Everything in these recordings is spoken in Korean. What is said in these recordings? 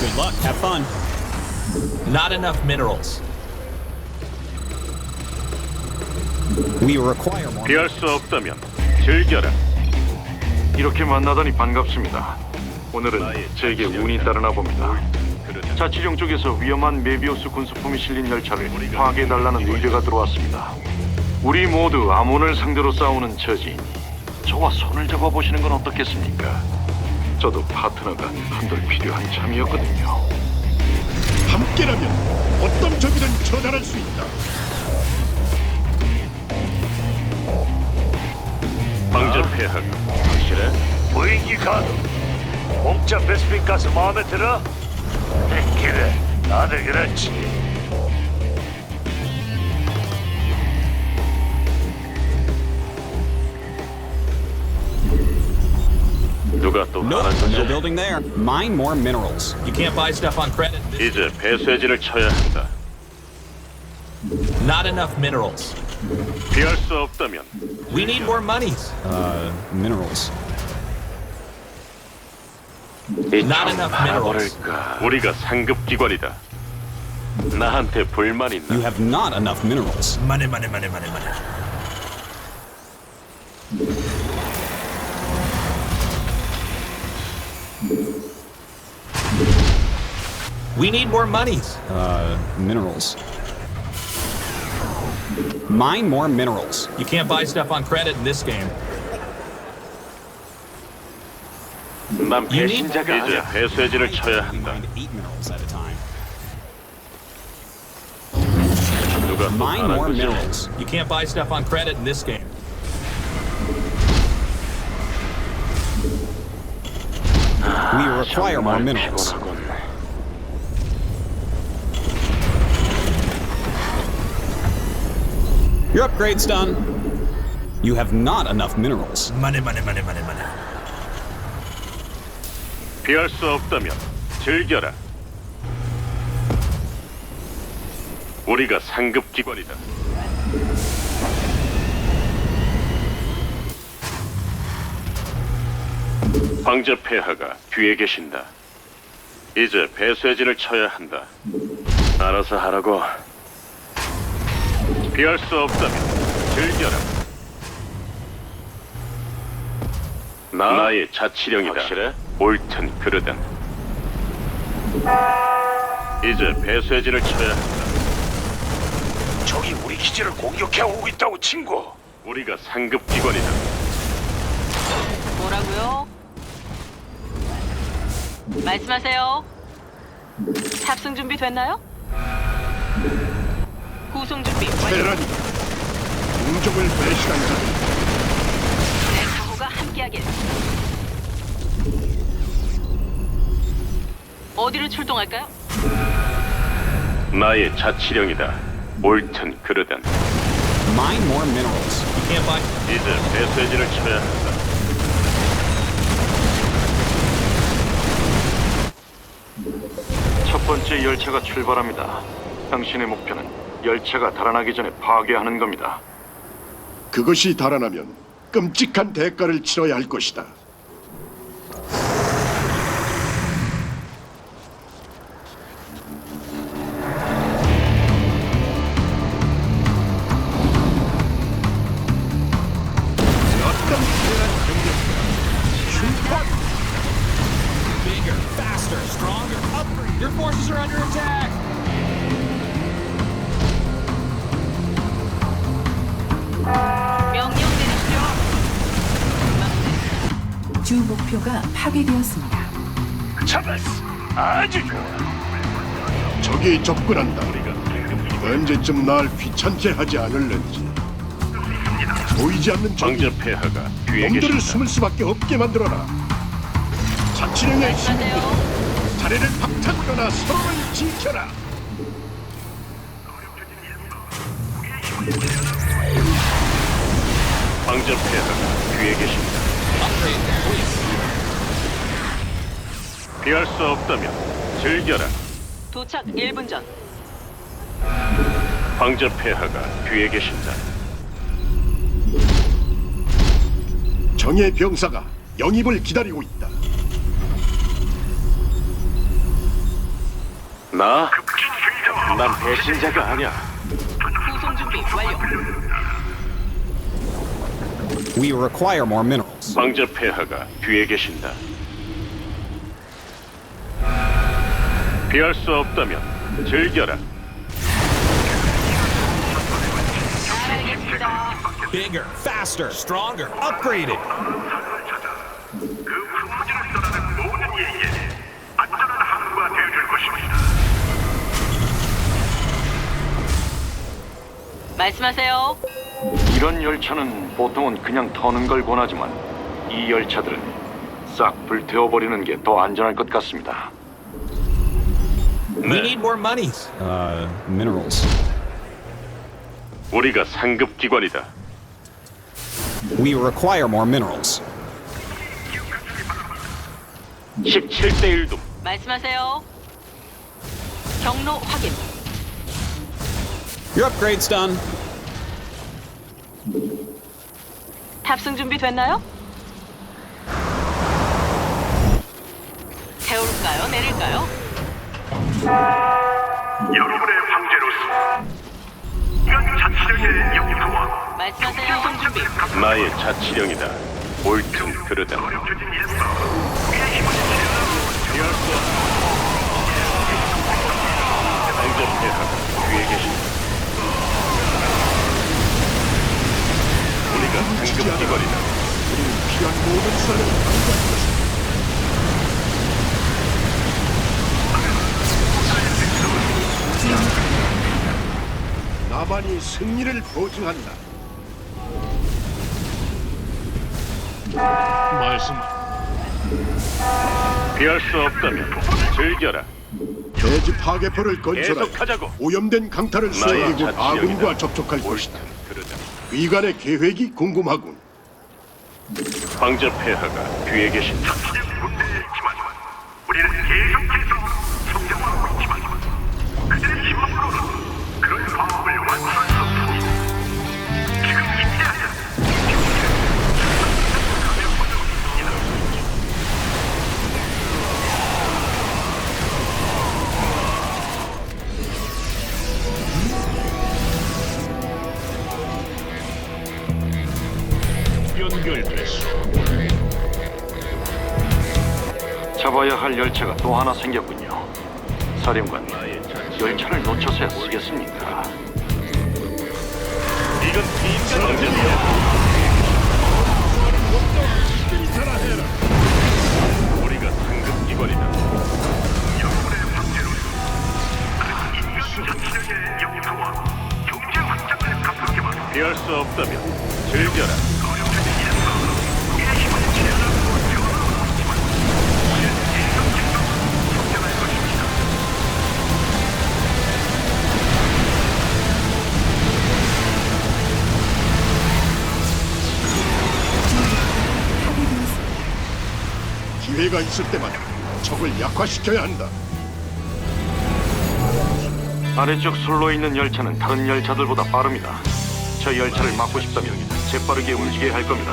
Good luck. Have fun. Not enough minerals. We require more. 피할 수 없다면 즐겨라. 이렇게 만나다니 반갑습니다. 오늘은 제게 운이 따르나 봅니다. 자치령 쪽에서 위험한 메비우스 군수품이 실린 열차를 파괴해달라는 의뢰가 들어왔습니다. 우리 모두 아몬을 상대로 싸우는 처지이니 저와 손을 잡아보시는 건 어떻겠습니까? 저도 파트너가 한돌 필요한 참이었거든요. 함께라면 어떤 적이든 처단할 수 있다. 황제 폐하가 확실해? 무인기 카드 공짜 베스핀 가스 마음에 들어? 그래 나도 그렇지 누가 또 Nope. 하는 No 거지? building there. Mine more minerals. You can't buy stuff on credit. 이제 배쇄진을 쳐야 한다. Not enough minerals. 피할 수 없다면 We need more monies. Uh, minerals. Not enough minerals. 바라버릴까? 우리가 상급 기관이다. 나한테 불만 있나? You have not enough minerals. Money, money, money, money, money. We need more monies. Uh, minerals. Mine more minerals. You can't buy stuff on credit in this game. 난 You need- 배신자가 이제 배쇄진을 쳐야 You 한다. mine eight minerals at a time. 누가 또 Mine 하는 more 거지? minerals. You can't buy stuff on credit in this game. We require more 정말 minerals. 피곤하군. Your upgrade's done. You have not enough minerals. Money, money, money, money, money. 피할 수 없다면 즐겨라. 우리가 상급 기관이다. 황제 폐하가 뒤에 계신다. 이제 배쇄진을 쳐야 한다. 알아서 하라고. 피할 수 없다면 즐겨라. 나? 나의 자치령이다. 확실해? 옳든 그르든. 이제 배쇄진을 쳐야 한다. 적이 우리 기지를 공격해 오고 있다고 친구 우리가 상급 기관이다. 뭐라고요? 말씀하세요. 탑승 준비 됐나요? 구송 준비 완료. 테란이 공적을 배신한 자들 내 사호가 함께하길. 어디로 출동할까요? 나의 자치령이다. 옳든 그르든. Mine more minerals. You can't buy. 이제 배쇄진을 쳐야 한다. 첫 번째 열차가 출발합니다. 당신의 목표는 열차가 달아나기 전에 파괴하는 겁니다. 그것이 달아나면 끔찍한 대가를 치러야 할 것이다. 적이 접근한다. 언제쯤 날 귀찮게 하지 않을는지. 보이지 않는 적이 황제 폐하가 뒤에 놈들을 계신다. 숨을 수밖에 없게 만들어라. 자치령의 힘들이 말씀하세요. 자리를 박차거나 서로를 지켜라. 황제 폐하가 뒤에. Upgrade, please. 피할 수 없다면 즐겨라. 도착 1분 전. 황제 폐하가 뒤에 계신다. 정의 병사가 영입을 기다리고 있다. 나? 난 배신자가 아니야. 구송 준비 완료. We require more minerals. 황제 폐하가 뒤에 계신다. 피할 수 없다면 즐겨라. upgraded. 말씀하세요. 이런 열차는 보통은 그냥 터는 걸 권하지만 이 열차들은 싹 불태워버리는 게 더 안전할 것 같습니다. We need more monies. Uh, minerals. 우리가 상급 기관이다. We require more minerals. 17대 1도 말씀하세요. 경로 확인. Your upgrade's done. 탑승 준비 됐나요? 태울까요? 내릴까요? 여러분의 황제로서 이건 자치령의 영토와 말씀하세요. 준비. 나의 자치령이다. 옳든 그르다. 어렵혀진 일서 우리의 힘을 피할 수 없다. 황제 폐하가 뒤에 계신다. 우리가 상급 기관이다. 필요한 모든 수단을 강구할 것이다. 나만이 승리를 보증한다. 피할 수 없다면 즐겨라. 대지 파괴포를 건설하여 계속하자고. 오염된 강타를 나의 쏘아리고. 아군과 접촉할 것이다. 그러다. 위관의 계획이 궁금하군. 황제 폐하가 뒤에 계신다. 있지만 우리는 계속해서 성장하고 있지만 그들의 힘으 잡아야 할 열차가 또 하나 생겼군요. 사령관, 열차를 놓쳐서야 쓰겠습니까? 이건 비인간적이야. 우리가 상급 기관이다. 자치령의 영토와 경제 확장을 가볍게 만 피할 수 없다면 즐겨라. 기회가 있을 때마다 적을 약화시켜야 한다. 아래쪽 선로에 있는 열차는 다른 열차들보다 빠릅니다. 저 열차를 막고 싶다면 재빠르게 움직여야 할 겁니다.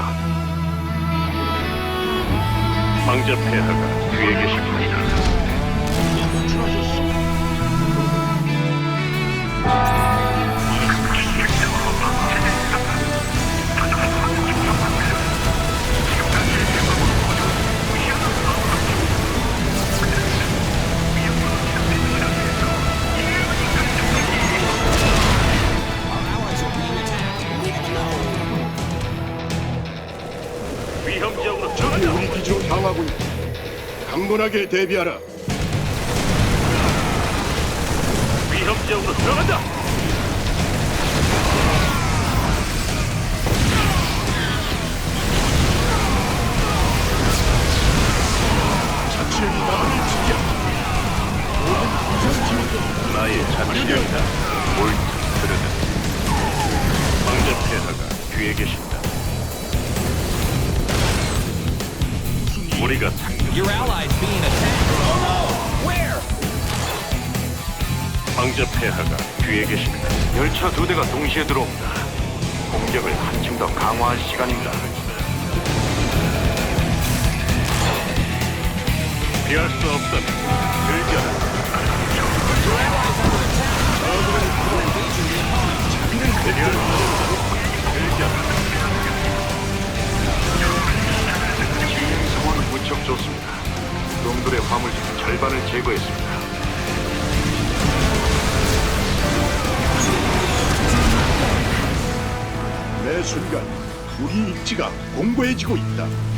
황제 폐하가 뒤에 계십니다. 강건하게 대비하라. 위험 지역으로 들어간다. 피할 수 없다면 즐겨라. 놈들의 화물 중 절반을 제거했습니다. 매 순간 우리 입지가 공고해지고 있다.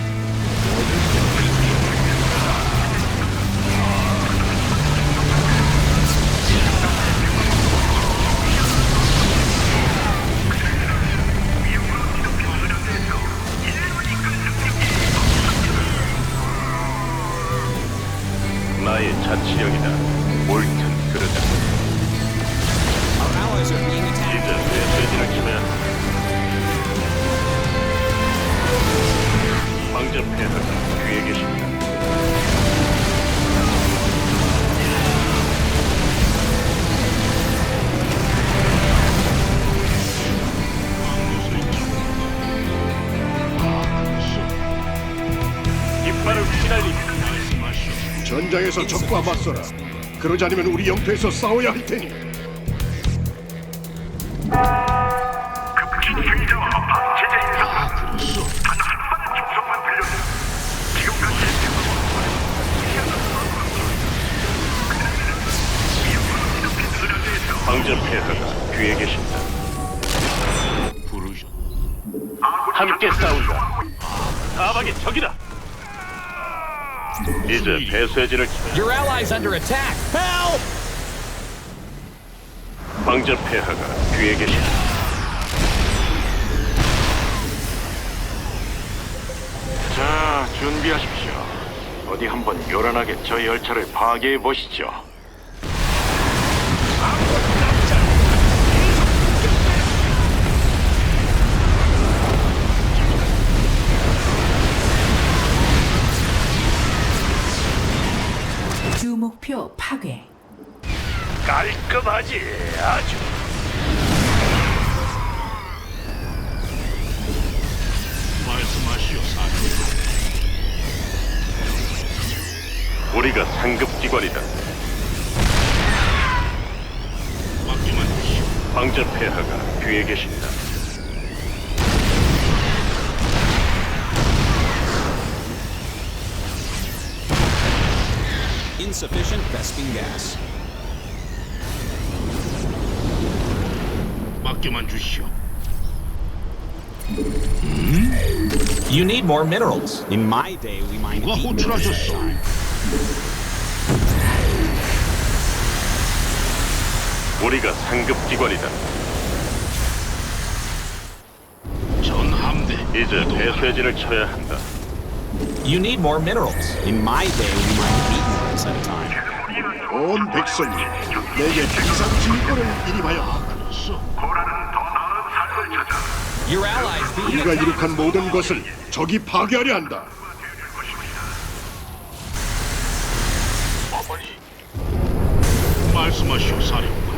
전장에서 적과 맞서라. 그러지 않으면 우리 영토에서 싸워야 할 테니. 황제 폐하가 뒤에 계신다. 부르셔. 함께 싸운다. 사박의 적이다. 이제 배쇄진을 Your allies under attack. Help! 황제 폐하가 뒤에 계신다. 자, 준비하십시오. 어디 한번 요란하게 저 열차를 파괴해 보시죠. 깔끔하지 아주. 우리가 상급 기관이다. 황제 폐하가 뒤에 계신다. Insufficient Bespin gas. You need more minerals. In my day, we mined eight minerals at a time. 우리가 상급 기관이다. 이제 배쇄진을 쳐야 한다. You need more minerals. In my day, we mined eight minerals at a time. 온 백성이 내게 비상 진권을 인임하여 Your allies being 우리가 attacked. 이룩한 모든 것을 적이 파괴하려 한다.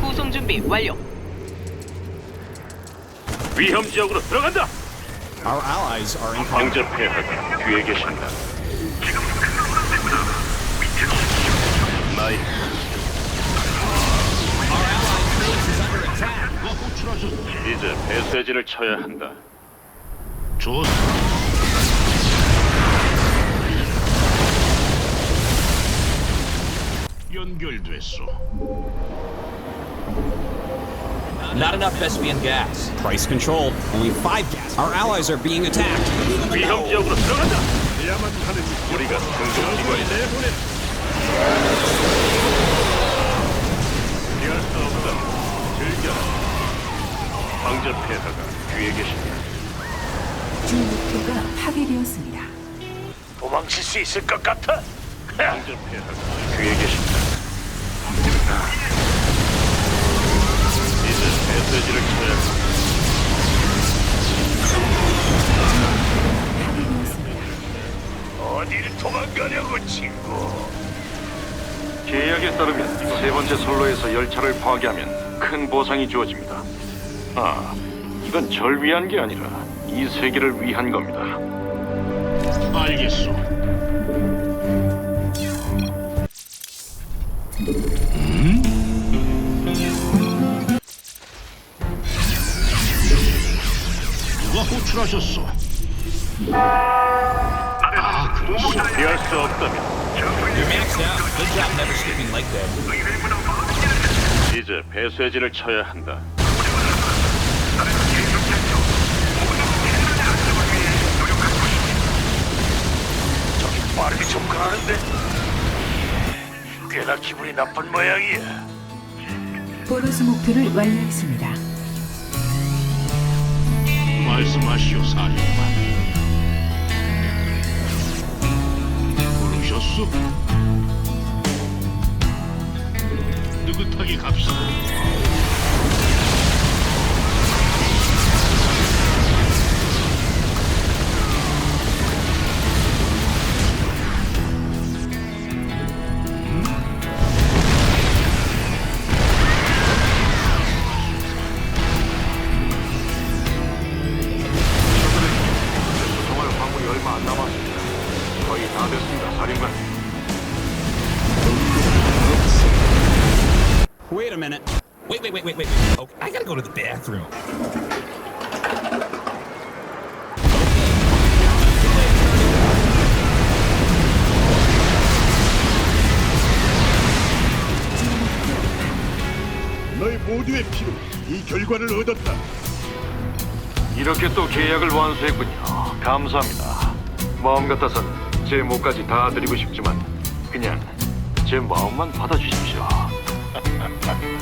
구송 준비 완료. 위험 지역으로 들어간다. Our allies are in 황제 폐하가 뒤에 계신다. 이제 배쇄진을 쳐야 한다. Not enough Vespian gas. price control. Only five gas. Our allies are being attacked. 위험 지역으로 들어간다. 해야만 하는 우리가 상급 기관이다. 피할 황제 폐하가 뒤에 계신다. 주 목표가 파괴되었습니다. 도망칠 수 있을 것 같아. 황제 폐하가 뒤에 계신다. 이제 메시지를 쳐야 한다. 파괴되었습니다. 어딜 도망가려고 친구. 계약에 따르면 세 번째 선로에서 열차를 파괴하면 큰 보상이 주어집니다. 아, 이건 절 위한 게 아니라 이 세계를 위한 겁니다. 알겠소. 오셨소? 아, 그렇소. 피할 수 없다면 You're maxed out. Good job never skipping leg day. 이제 배쇄진을 쳐야 한다. 저기 빠르게 접근하는데 꽤나 기분이 나쁜 모양이야. 보너스 목표를 완료했습니다. 말씀하시오, 사령관. 부르셨소? 느긋하게 갑시다. 이 결과를 얻었다. 이렇게 또 계약을 완수했군요. 감사합니다. 마음 같아선 제 몫까지 다 드리고 싶지만 그냥 제 마음만 받아주십시오.